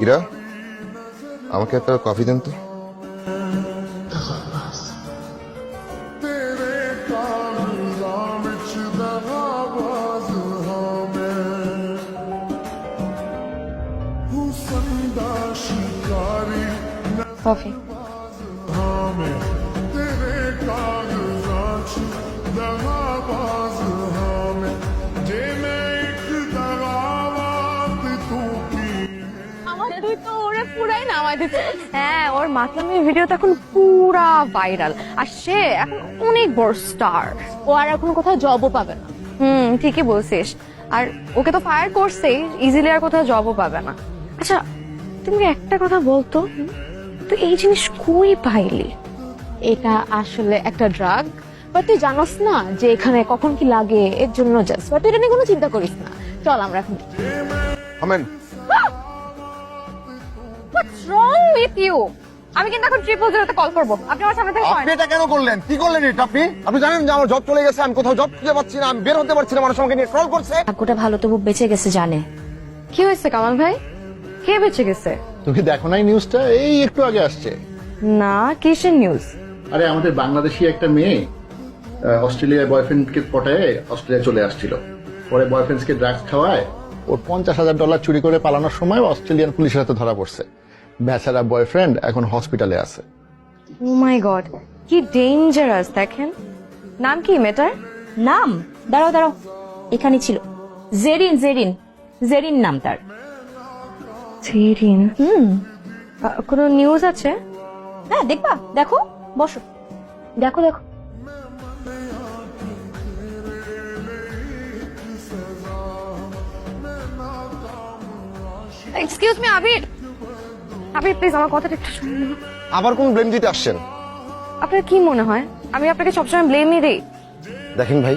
ইরা আমাকে একটা কফি দেন তো। কফি। তো ওরে পুরাই নামাই দিতে। হ্যাঁ ওর মাতলামির ভিডিও তো এখন পুরা ভাইরাল আর সে এখন অনেক বড় স্টার ও আর এখন কোথাও জবও পাবে না। হুম ঠিকই বলছিস। আর ওকে তো ফায়ার করছেই ইজিলি আর কোথাও জবও পাবে না। আচ্ছা তুমি একটা কথা বলতো? তো এই জিনিস কই পাইলি? এটা আসলে একটা ড্রাগ বাট তুই জানোস না যে এখানে কখন কি লাগে এর জন্য জাস্ট বাট তুই এটা নিয়ে কোনো চিন্তা করিস না। চল আমরা এখন হোয়াটস রং উইথ ইউ আমি কিন্তু এখন ট্রিপল জিরোতে কল করব। আপনি আমার সামনে থেকে আপনি এটা কেন করলেন? কি করলেন এটা আপনি? আপনি জানেন যে আমার জব চলে গেছে আমি কোথাও জব খুঁজে পাচ্ছি না আমি বের হতে পারছি না মানুষ আমাকে নিয়ে ট্রল করছে। ভাগ্যটা ভালো তবু বেঁচে গেছে জানে। কি হয়েছে কামাল ভাই? কে বেঁচে গেছে? তুমি দেখো নাই নিউজটা এই একটু আগে আসছে। না কিসের নিউজ আরে আমাদের বাংলাদেশি একটা মেয়ে অস্ট্রেলিয়ায় বয়ফ্রেন্ডকে পটায় অস্ট্রেলিয়া চলে আসছিল। পরে বয়ফ্রেন্ডকে ড্রাগস খাওয়ায় ওর পঞ্চাশ হাজার ডলার চুরি করে পালানোর সময় অস্ট্রেলিয়ান পুলিশের হাতে ধরা পড়ছে। বেচারা বয়ফ্রেন্ড এখন হসপিটালে আছে। ও মাই গড কি ডেঞ্জারাস দেখেন। নাম কি মেটার নাম? দাঁড়াও দাঁড়াও। এখানে ছিল। জেরিন জেরিন। জেরিন নাম তার। সিরিন হুম। কোনো নিউজ আছে? হ্যাঁ দেখবা দেখো বসো। দেখো দেখো। Excuse me Abir Abir please আমার কথাটা একটু শুনুন। আবার কোন ব্লেম দিতে আসছেন? আপনার কি মনে হয়? আমি আপনাকে সবসময় ব্লেমই দিই। দেখেন ভাই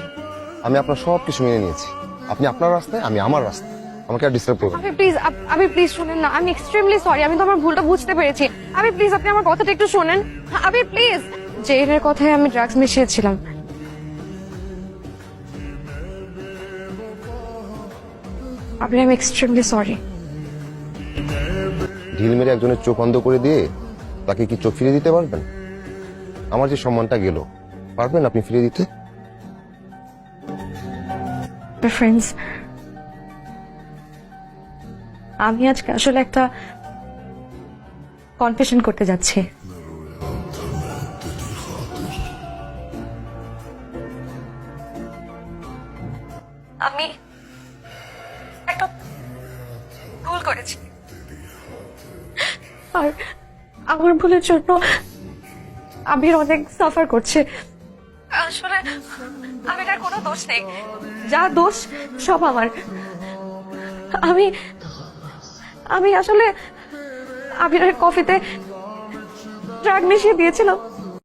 আমি আপনার সব কিছু মেনে নিয়েছি। আপনি আপনার রাস্তায় আমি আমার রাস্তায়। আমাকে আর ডিস্টার্ব করবেন না। আপনি প্লিজ আমি প্লিজ শুনেন না। আমি এক্সট্রিমলি সরি আমি তো আমার ভুলটা বুঝতে পেরেছি। আমি প্লিজ আপনি আমার কথাটা একটু শোনেন। আমি প্লিজ জেনের কথায় আমি ড্রাগস মিশিয়েছিলাম। আপনি আমি এক্সট্রিমলি সরি ঢিল মেরে একজনের চোখ অন্ধ করে দিয়ে তাকে কি চোখ ফিরে দিতে পারবেন? আমার যে সম্মানটা গেল, পারবেন আপনি ফিরে দিতে? ফ্রেন্ডস আমি আজকে আসলে একটা কনফেশন করতে যাচ্ছি। আমি একটা ভুল করেছি। আর আমার ভুলের জন্য আবির অনেক সাফার করছে। আসলে আবির আর কোনো দোষ নেই। যা দোষ, সব আমার। আমি আমি আসলে আবিরের কফিতে ড্রাগ মিশিয়ে দিয়েছিলাম।